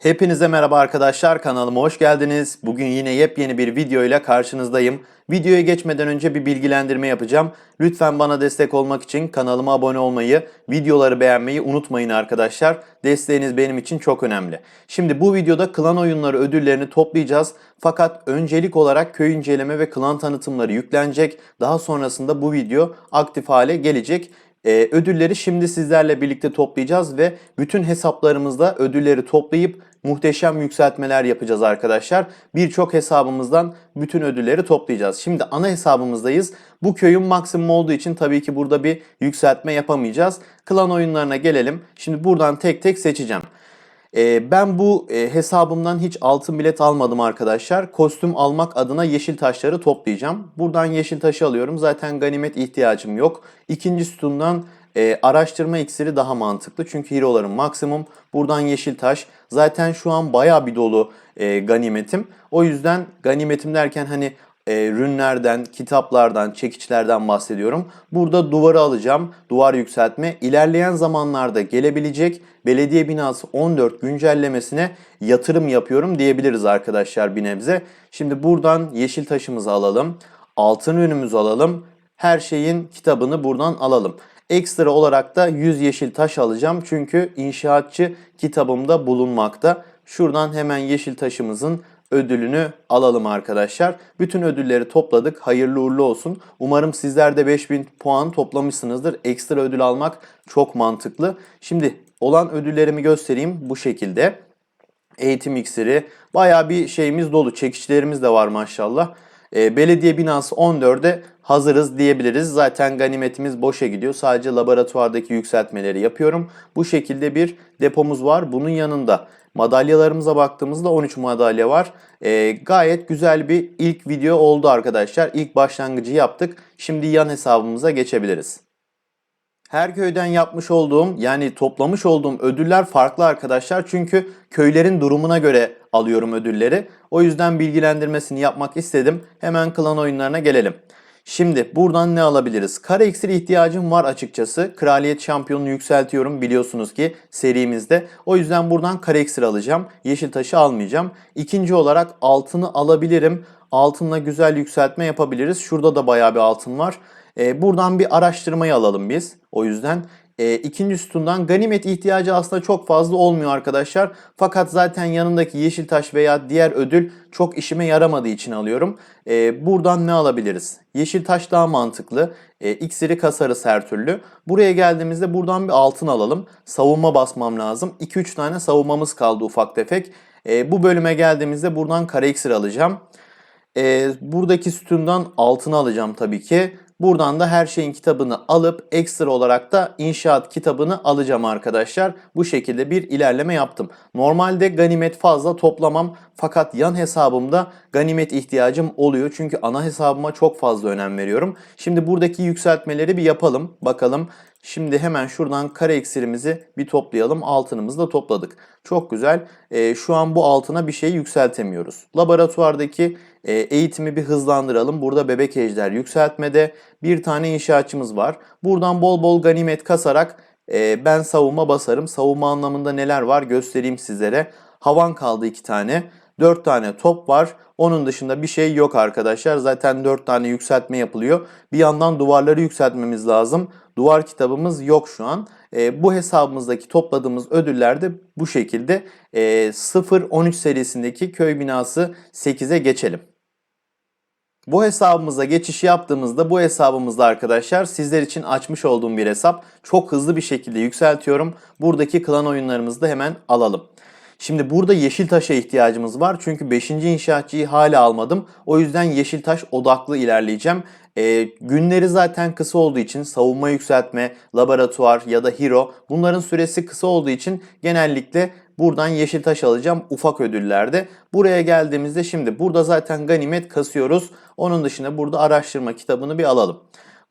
Hepinize merhaba arkadaşlar kanalıma hoş geldiniz. Bugün yine yepyeni bir video ile karşınızdayım. Videoya geçmeden önce bir bilgilendirme yapacağım. Lütfen bana destek olmak için kanalıma abone olmayı, videoları beğenmeyi unutmayın arkadaşlar. Desteğiniz benim için çok önemli. Şimdi bu videoda klan oyunları ödüllerini toplayacağız. Fakat öncelik olarak köy inceleme ve klan tanıtımları yüklenecek. Daha sonrasında bu video aktif hale gelecek. Ee, ödülleri şimdi sizlerle birlikte toplayacağız ve bütün hesaplarımızda ödülleri toplayıp muhteşem yükseltmeler yapacağız arkadaşlar. Birçok hesabımızdan bütün ödülleri toplayacağız. Şimdi ana hesabımızdayız. Bu köyün maksimum olduğu için tabii ki burada bir yükseltme yapamayacağız. Klan oyunlarına gelelim. Şimdi buradan tek tek seçeceğim. Ee, ben bu e, hesabımdan hiç altın bilet almadım arkadaşlar. Kostüm almak adına yeşil taşları toplayacağım. Buradan yeşil taşı alıyorum. Zaten ganimet ihtiyacım yok. İkinci sütundan e, araştırma iksiri daha mantıklı. Çünkü hero'ların maksimum. Buradan yeşil taş. Zaten şu an baya bir dolu e, ganimetim. O yüzden ganimetim derken hani e, rünlerden, kitaplardan, çekiçlerden bahsediyorum. Burada duvarı alacağım. Duvar yükseltme. İlerleyen zamanlarda gelebilecek belediye binası 14 güncellemesine yatırım yapıyorum diyebiliriz arkadaşlar bir nebze. Şimdi buradan yeşil taşımızı alalım. Altın ürünümüzü alalım. Her şeyin kitabını buradan alalım. Ekstra olarak da 100 yeşil taş alacağım. Çünkü inşaatçı kitabımda bulunmakta. Şuradan hemen yeşil taşımızın ödülünü alalım arkadaşlar. Bütün ödülleri topladık. Hayırlı uğurlu olsun. Umarım sizler de 5000 puan toplamışsınızdır. Ekstra ödül almak çok mantıklı. Şimdi olan ödüllerimi göstereyim bu şekilde. Eğitim iksiri. Baya bir şeyimiz dolu. Çekiçlerimiz de var maşallah. E, belediye binası 14'e hazırız diyebiliriz. Zaten ganimetimiz boşa gidiyor. Sadece laboratuvardaki yükseltmeleri yapıyorum. Bu şekilde bir depomuz var. Bunun yanında madalyalarımıza baktığımızda 13 madalya var. E, gayet güzel bir ilk video oldu arkadaşlar. İlk başlangıcı yaptık. Şimdi yan hesabımıza geçebiliriz. Her köyden yapmış olduğum yani toplamış olduğum ödüller farklı arkadaşlar. Çünkü köylerin durumuna göre alıyorum ödülleri. O yüzden bilgilendirmesini yapmak istedim. Hemen klan oyunlarına gelelim. Şimdi buradan ne alabiliriz? Kara iksir ihtiyacım var açıkçası. Kraliyet şampiyonunu yükseltiyorum biliyorsunuz ki serimizde. O yüzden buradan kara iksir alacağım. Yeşil taşı almayacağım. İkinci olarak altını alabilirim. Altınla güzel yükseltme yapabiliriz. Şurada da bayağı bir altın var. E, buradan bir araştırmayı alalım biz. O yüzden e, ikinci sütundan ganimet ihtiyacı aslında çok fazla olmuyor arkadaşlar. Fakat zaten yanındaki yeşil taş veya diğer ödül çok işime yaramadığı için alıyorum. E, buradan ne alabiliriz? Yeşil taş daha mantıklı. E, iksiri kasarız her türlü. Buraya geldiğimizde buradan bir altın alalım. Savunma basmam lazım. 2-3 tane savunmamız kaldı ufak tefek. E, bu bölüme geldiğimizde buradan kara iksir alacağım. E, buradaki sütundan altını alacağım tabii ki. Buradan da her şeyin kitabını alıp ekstra olarak da inşaat kitabını alacağım arkadaşlar. Bu şekilde bir ilerleme yaptım. Normalde ganimet fazla toplamam fakat yan hesabımda ganimet ihtiyacım oluyor. Çünkü ana hesabıma çok fazla önem veriyorum. Şimdi buradaki yükseltmeleri bir yapalım. Bakalım. Şimdi hemen şuradan kare iksirimizi bir toplayalım. Altınımızı da topladık. Çok güzel. Ee, şu an bu altına bir şey yükseltemiyoruz. Laboratuvardaki e, eğitimi bir hızlandıralım. Burada bebek ejder yükseltmede bir tane inşaatçımız var. Buradan bol bol ganimet kasarak e, ben savunma basarım. Savunma anlamında neler var göstereyim sizlere. Havan kaldı iki tane. 4 tane top var. Onun dışında bir şey yok arkadaşlar. Zaten 4 tane yükseltme yapılıyor. Bir yandan duvarları yükseltmemiz lazım. Duvar kitabımız yok şu an. E, bu hesabımızdaki topladığımız ödüller de bu şekilde. E, 0-13 serisindeki köy binası 8'e geçelim. Bu hesabımıza geçiş yaptığımızda bu hesabımızda arkadaşlar sizler için açmış olduğum bir hesap. Çok hızlı bir şekilde yükseltiyorum. Buradaki klan oyunlarımızı da hemen alalım. Şimdi burada yeşil taşa ihtiyacımız var. Çünkü 5. inşaatçıyı hala almadım. O yüzden yeşil taş odaklı ilerleyeceğim. E, günleri zaten kısa olduğu için savunma yükseltme, laboratuvar ya da hero bunların süresi kısa olduğu için genellikle buradan yeşil taş alacağım ufak ödüllerde. Buraya geldiğimizde şimdi burada zaten ganimet kasıyoruz. Onun dışında burada araştırma kitabını bir alalım.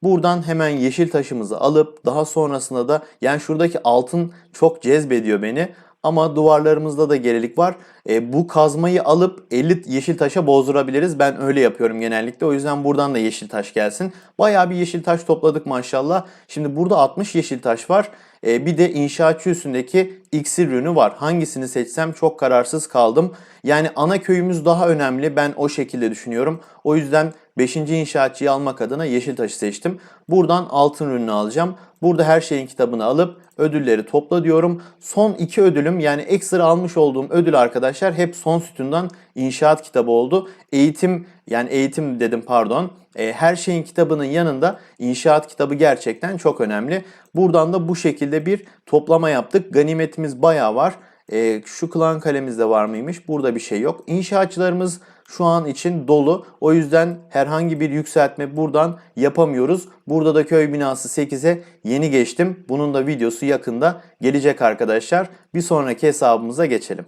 Buradan hemen yeşil taşımızı alıp daha sonrasında da yani şuradaki altın çok cezbediyor beni. Ama duvarlarımızda da gerilik var. E, bu kazmayı alıp 50 yeşil taşa bozdurabiliriz. Ben öyle yapıyorum genellikle. O yüzden buradan da yeşil taş gelsin. Bayağı bir yeşil taş topladık maşallah. Şimdi burada 60 yeşil taş var. E, bir de inşaatçı üstündeki iksir ürünü var. Hangisini seçsem çok kararsız kaldım. Yani ana köyümüz daha önemli. Ben o şekilde düşünüyorum. O yüzden 5. inşaatçıyı almak adına yeşil taşı seçtim. Buradan altın ürünü alacağım. Burada her şeyin kitabını alıp ödülleri topla diyorum. Son iki ödülüm yani ekstra almış olduğum ödül arkadaşlar hep son sütundan inşaat kitabı oldu. Eğitim yani eğitim dedim pardon. E, her şeyin kitabının yanında inşaat kitabı gerçekten çok önemli. Buradan da bu şekilde bir toplama yaptık. Ganimetimiz bayağı var. E, şu klan kalemizde var mıymış? Burada bir şey yok. İnşaatçılarımız şu an için dolu. O yüzden herhangi bir yükseltme buradan yapamıyoruz. Burada da köy binası 8'e yeni geçtim. Bunun da videosu yakında gelecek arkadaşlar. Bir sonraki hesabımıza geçelim.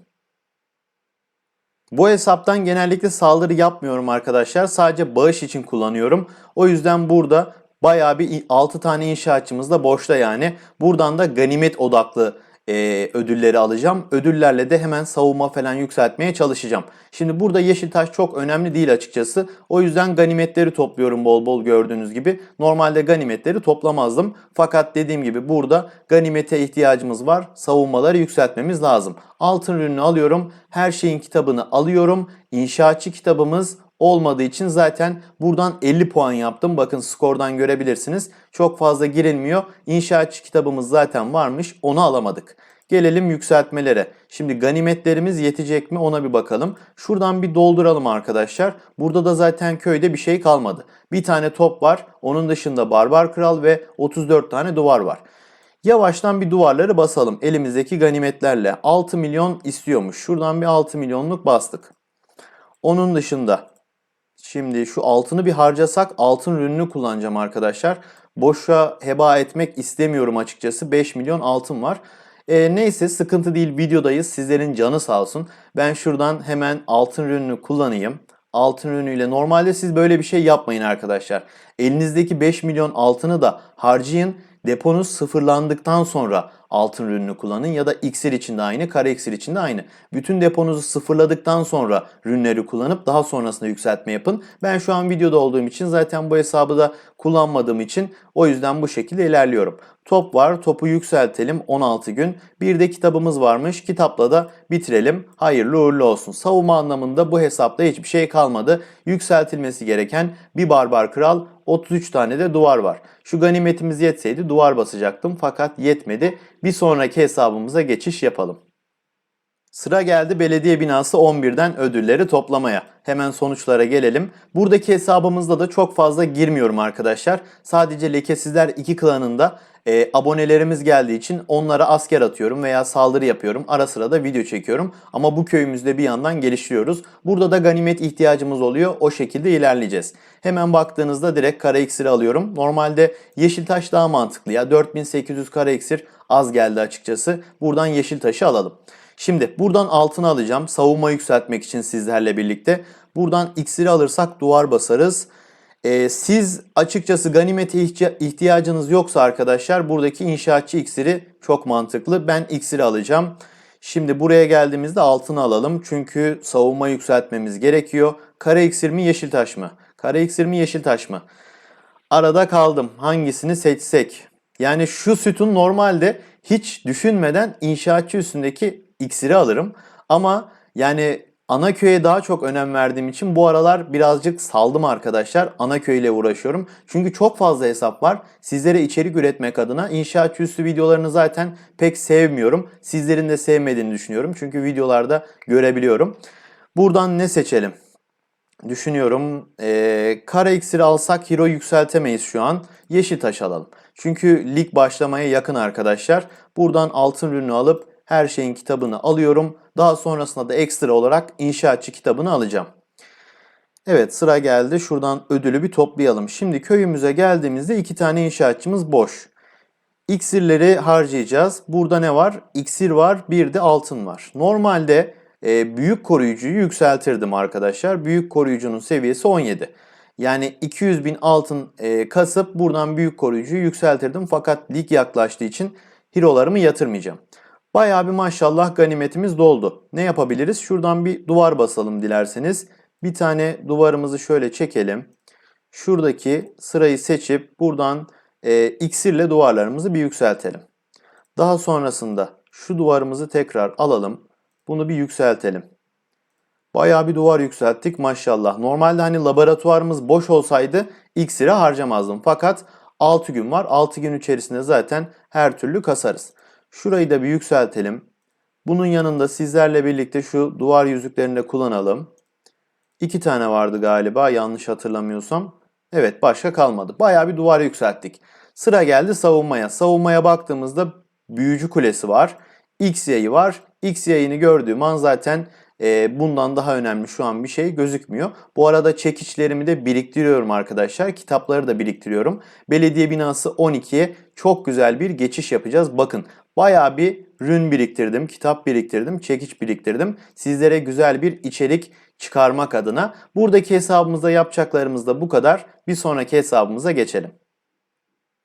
Bu hesaptan genellikle saldırı yapmıyorum arkadaşlar. Sadece bağış için kullanıyorum. O yüzden burada bayağı bir 6 tane inşaatçımız da boşta yani. Buradan da ganimet odaklı e, ödülleri alacağım. Ödüllerle de hemen savunma falan yükseltmeye çalışacağım. Şimdi burada yeşil taş çok önemli değil açıkçası. O yüzden ganimetleri topluyorum bol bol gördüğünüz gibi. Normalde ganimetleri toplamazdım. Fakat dediğim gibi burada ganimete ihtiyacımız var. Savunmaları yükseltmemiz lazım. Altın ürünü alıyorum. Her şeyin kitabını alıyorum. İnşaatçı kitabımız olmadığı için zaten buradan 50 puan yaptım. Bakın skordan görebilirsiniz. Çok fazla girilmiyor. İnşaatçı kitabımız zaten varmış. Onu alamadık. Gelelim yükseltmelere. Şimdi ganimetlerimiz yetecek mi ona bir bakalım. Şuradan bir dolduralım arkadaşlar. Burada da zaten köyde bir şey kalmadı. Bir tane top var. Onun dışında Barbar Kral ve 34 tane duvar var. Yavaştan bir duvarları basalım elimizdeki ganimetlerle. 6 milyon istiyormuş. Şuradan bir 6 milyonluk bastık. Onun dışında Şimdi şu altını bir harcasak altın ürününü kullanacağım arkadaşlar. Boşa heba etmek istemiyorum açıkçası. 5 milyon altın var. E, neyse sıkıntı değil videodayız. Sizlerin canı sağ olsun. Ben şuradan hemen altın ürününü kullanayım. Altın ürünüyle normalde siz böyle bir şey yapmayın arkadaşlar. Elinizdeki 5 milyon altını da harcayın. Deponuz sıfırlandıktan sonra altın ürününü kullanın ya da iksir için de aynı, kara iksir için de aynı. Bütün deponuzu sıfırladıktan sonra ürünleri kullanıp daha sonrasında yükseltme yapın. Ben şu an videoda olduğum için zaten bu hesabı da kullanmadığım için o yüzden bu şekilde ilerliyorum. Top var. Topu yükseltelim 16 gün. Bir de kitabımız varmış. Kitapla da bitirelim. Hayırlı uğurlu olsun. Savunma anlamında bu hesapta hiçbir şey kalmadı. Yükseltilmesi gereken bir barbar kral 33 tane de duvar var. Şu ganimetimiz yetseydi duvar basacaktım fakat yetmedi. Bir sonraki hesabımıza geçiş yapalım. Sıra geldi belediye binası 11'den ödülleri toplamaya. Hemen sonuçlara gelelim. Buradaki hesabımızda da çok fazla girmiyorum arkadaşlar. Sadece lekesizler 2 klanında e, abonelerimiz geldiği için onlara asker atıyorum veya saldırı yapıyorum. Ara sıra da video çekiyorum. Ama bu köyümüzde bir yandan geliştiriyoruz. Burada da ganimet ihtiyacımız oluyor. O şekilde ilerleyeceğiz. Hemen baktığınızda direkt kara iksiri alıyorum. Normalde yeşil taş daha mantıklı ya. 4800 kara iksir az geldi açıkçası. Buradan yeşil taşı alalım. Şimdi buradan altını alacağım. Savunma yükseltmek için sizlerle birlikte. Buradan iksiri alırsak duvar basarız. Ee, siz açıkçası ganimete ihtiyacınız yoksa arkadaşlar buradaki inşaatçı iksiri çok mantıklı. Ben iksiri alacağım. Şimdi buraya geldiğimizde altını alalım. Çünkü savunma yükseltmemiz gerekiyor. Kara iksir mi yeşil taş mı? Kara iksir mi yeşil taş mı? Arada kaldım. Hangisini seçsek? Yani şu sütun normalde hiç düşünmeden inşaatçı üstündeki iksiri alırım. Ama yani ana köye daha çok önem verdiğim için bu aralar birazcık saldım arkadaşlar. Ana köyle uğraşıyorum. Çünkü çok fazla hesap var. Sizlere içerik üretmek adına inşaat üstü videolarını zaten pek sevmiyorum. Sizlerin de sevmediğini düşünüyorum. Çünkü videolarda görebiliyorum. Buradan ne seçelim? Düşünüyorum. Ee, kara iksiri alsak hero yükseltemeyiz şu an. Yeşil taş alalım. Çünkü lig başlamaya yakın arkadaşlar. Buradan altın ürünü alıp her şeyin kitabını alıyorum. Daha sonrasında da ekstra olarak inşaatçı kitabını alacağım. Evet sıra geldi. Şuradan ödülü bir toplayalım. Şimdi köyümüze geldiğimizde iki tane inşaatçımız boş. İksirleri harcayacağız. Burada ne var? İksir var, bir de altın var. Normalde e, büyük koruyucuyu yükseltirdim arkadaşlar. Büyük koruyucunun seviyesi 17. Yani 200 bin altın e, kasıp buradan büyük koruyucuyu yükseltirdim. Fakat lig yaklaştığı için hero'larımı yatırmayacağım. Bayağı bir maşallah ganimetimiz doldu. Ne yapabiliriz? Şuradan bir duvar basalım dilerseniz. Bir tane duvarımızı şöyle çekelim. Şuradaki sırayı seçip buradan e, iksirle duvarlarımızı bir yükseltelim. Daha sonrasında şu duvarımızı tekrar alalım. Bunu bir yükseltelim. Bayağı bir duvar yükselttik maşallah. Normalde hani laboratuvarımız boş olsaydı iksiri harcamazdım. Fakat 6 gün var. 6 gün içerisinde zaten her türlü kasarız. Şurayı da bir yükseltelim. Bunun yanında sizlerle birlikte şu duvar yüzüklerini de kullanalım. İki tane vardı galiba yanlış hatırlamıyorsam. Evet başka kalmadı. Bayağı bir duvar yükselttik. Sıra geldi savunmaya. Savunmaya baktığımızda büyücü kulesi var. X yayı var. X yayını gördüğüm an zaten e, bundan daha önemli şu an bir şey gözükmüyor. Bu arada çekiçlerimi de biriktiriyorum arkadaşlar. Kitapları da biriktiriyorum. Belediye binası 12'ye çok güzel bir geçiş yapacağız. Bakın bayağı bir rün biriktirdim, kitap biriktirdim, çekiç biriktirdim. Sizlere güzel bir içerik çıkarmak adına. Buradaki hesabımızda yapacaklarımız da bu kadar. Bir sonraki hesabımıza geçelim.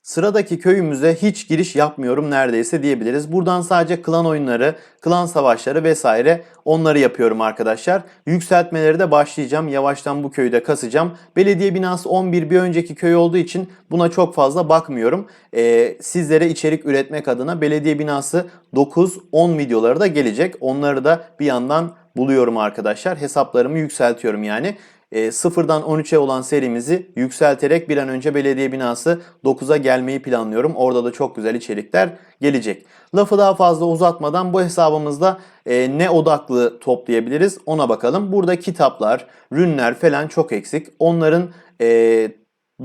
Sıradaki köyümüze hiç giriş yapmıyorum neredeyse diyebiliriz. Buradan sadece klan oyunları, klan savaşları vesaire onları yapıyorum arkadaşlar. Yükseltmeleri de başlayacağım. Yavaştan bu köyü de kasacağım. Belediye binası 11 bir önceki köy olduğu için buna çok fazla bakmıyorum. Ee, sizlere içerik üretmek adına belediye binası 9-10 videoları da gelecek. Onları da bir yandan buluyorum arkadaşlar. Hesaplarımı yükseltiyorum yani. E, sıfırdan 13'e olan serimizi yükselterek bir an önce belediye binası 9'a gelmeyi planlıyorum. Orada da çok güzel içerikler gelecek. Lafı daha fazla uzatmadan bu hesabımızda e, ne odaklı toplayabiliriz ona bakalım. Burada kitaplar, rünler falan çok eksik. Onların e,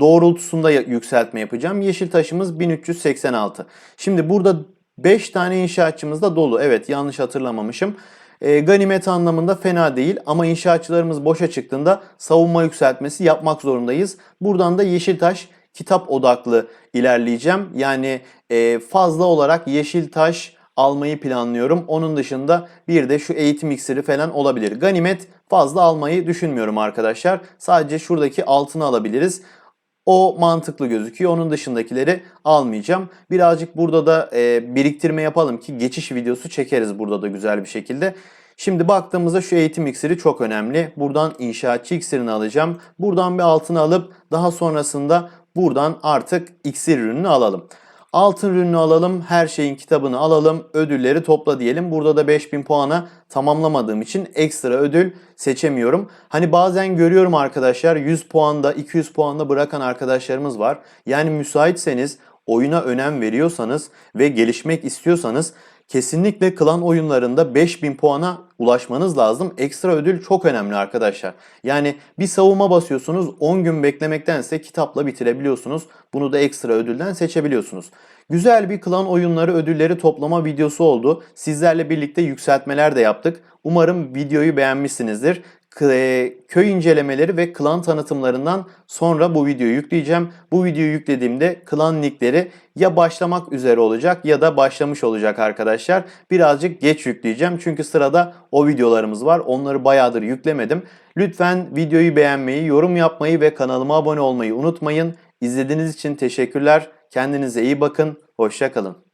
doğrultusunda yükseltme yapacağım. Yeşil taşımız 1386. Şimdi burada 5 tane inşaatçımız da dolu. Evet yanlış hatırlamamışım. E, ganimet anlamında fena değil ama inşaatçılarımız boşa çıktığında savunma yükseltmesi yapmak zorundayız. Buradan da Yeşiltaş kitap odaklı ilerleyeceğim. Yani e, fazla olarak Yeşiltaş almayı planlıyorum. Onun dışında bir de şu eğitim iksiri falan olabilir. Ganimet fazla almayı düşünmüyorum arkadaşlar. Sadece şuradaki altını alabiliriz. O mantıklı gözüküyor. Onun dışındakileri almayacağım. Birazcık burada da e, biriktirme yapalım ki geçiş videosu çekeriz burada da güzel bir şekilde. Şimdi baktığımızda şu eğitim iksiri çok önemli. Buradan inşaatçı iksirini alacağım. Buradan bir altını alıp daha sonrasında buradan artık iksir ürününü alalım. Altın ürünü alalım, her şeyin kitabını alalım, ödülleri topla diyelim. Burada da 5000 puana tamamlamadığım için ekstra ödül seçemiyorum. Hani bazen görüyorum arkadaşlar 100 puanda, 200 puanda bırakan arkadaşlarımız var. Yani müsaitseniz, oyuna önem veriyorsanız ve gelişmek istiyorsanız kesinlikle klan oyunlarında 5000 puana ulaşmanız lazım. Ekstra ödül çok önemli arkadaşlar. Yani bir savunma basıyorsunuz 10 gün beklemektense kitapla bitirebiliyorsunuz. Bunu da ekstra ödülden seçebiliyorsunuz. Güzel bir klan oyunları ödülleri toplama videosu oldu. Sizlerle birlikte yükseltmeler de yaptık. Umarım videoyu beğenmişsinizdir köy incelemeleri ve klan tanıtımlarından sonra bu videoyu yükleyeceğim. Bu videoyu yüklediğimde klan nickleri ya başlamak üzere olacak ya da başlamış olacak arkadaşlar. Birazcık geç yükleyeceğim çünkü sırada o videolarımız var. Onları bayağıdır yüklemedim. Lütfen videoyu beğenmeyi, yorum yapmayı ve kanalıma abone olmayı unutmayın. İzlediğiniz için teşekkürler. Kendinize iyi bakın. Hoşçakalın.